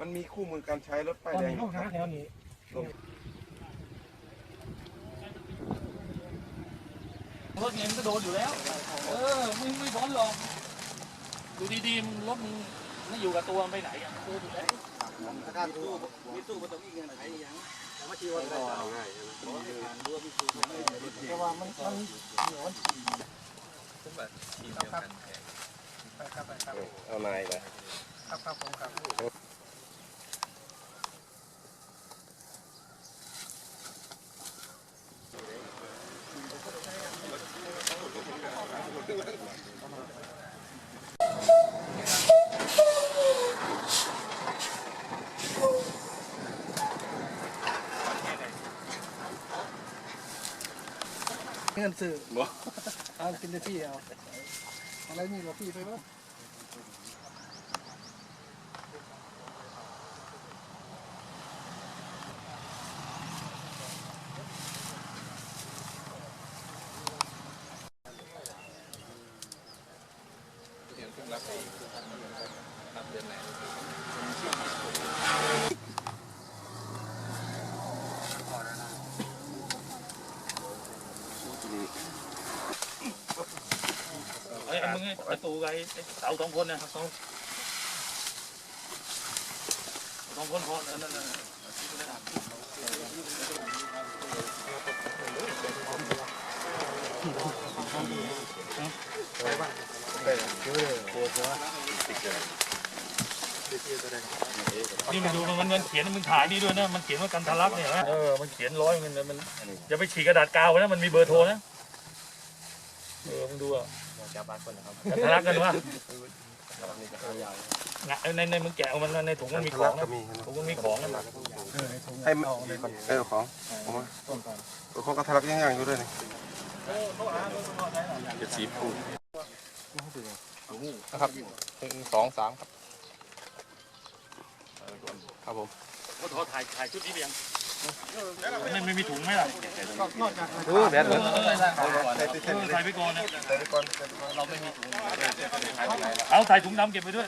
มันมีคู่มือการใช้รถป้ายตอนแดงนี้ห้องหาแถวนี้ รถเงินก็โดนอยู่แล้ว เออมึงไม่พ้นหรอกดูดีๆมึงรถมึงไม่อยู่กับตัวมันไปไหนอะโดนอยู่แล้วแต่ว่ามันมันเหนียวเอานายเลยครับครับผมครับ เงินสื่อเอากินได้ที่เอาอะไรนี่เราพี่ไปบ้างไอ้มึงไอ้ตูกับไอ้เต่าสองคนเนี่ยสองสองคนพอนั่นนั่นนี่มันดูมันมันเขียนมันถ่ายนี่ด้วยนะ มันเขียนว่ากันทะลักเนี่ยนะเออ มันเขียนร้อยมันมันอย่าไปฉีกกระดาษกาวนะ มันมีเบอร์โทรนะ เออมึงดูอะกันทะลักกันวะงะในในมึงแกะเอามันในถุงมันมีของนะก็มีถุงมันมีของนะให้มันเออของผมว่าของกระทะลักยังยังอยู่ด้วยนี่เจ็ดสีพูนะครับหนึ่งสองสามครับ ครับผมเขาขอถ่ายถ่ายชุดนี้ไปยัง ไม่ไม่มีถุงไหมล่ะเออแบนเหรอเออใส่ไปก่อนนะใส่ไปก่อนเอาใส่ถุงดำเก็บไปด้วย